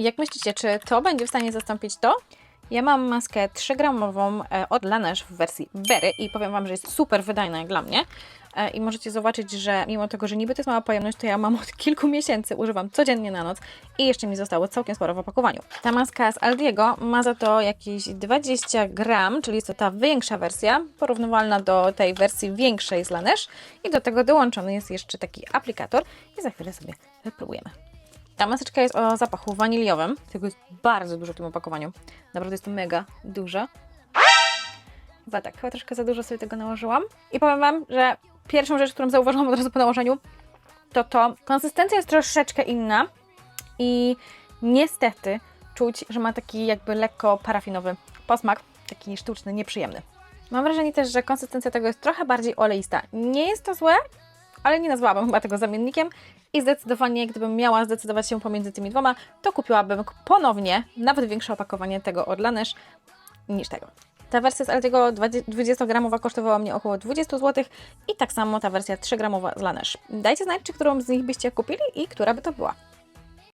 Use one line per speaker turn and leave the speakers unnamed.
Jak myślicie, czy to będzie w stanie zastąpić to? Ja mam maskę 3-gramową e, od Laneige w wersji Berry i powiem Wam, że jest super wydajna jak dla mnie. E, I możecie zobaczyć, że mimo tego, że niby to jest mała pojemność, to ja mam od kilku miesięcy, używam codziennie na noc i jeszcze mi zostało całkiem sporo w opakowaniu. Ta maska z Aldiego ma za to jakieś 20 gram, czyli jest to ta większa wersja, porównywalna do tej wersji większej z Laneige i do tego dołączony jest jeszcze taki aplikator i za chwilę sobie wypróbujemy. Ta maseczka jest o zapachu waniliowym, tego jest bardzo dużo w tym opakowaniu. Naprawdę jest to mega dużo. Chyba tak, chyba troszkę za dużo sobie tego nałożyłam. I powiem Wam, że pierwszą rzecz, którą zauważyłam od razu po nałożeniu, to to konsystencja jest troszeczkę inna i niestety czuć, że ma taki jakby lekko parafinowy posmak, taki sztuczny, nieprzyjemny. Mam wrażenie też, że konsystencja tego jest trochę bardziej oleista. Nie jest to złe, ale nie nazwałabym chyba tego zamiennikiem i zdecydowanie, gdybym miała zdecydować się pomiędzy tymi dwoma, to kupiłabym ponownie nawet większe opakowanie tego od Laneige niż tego. Ta wersja z Aldiego 20-gramowa kosztowała mnie około 20 zł i tak samo ta wersja 3-gramowa z Laneige. Dajcie znać, czy którą z nich byście kupili i która by to była.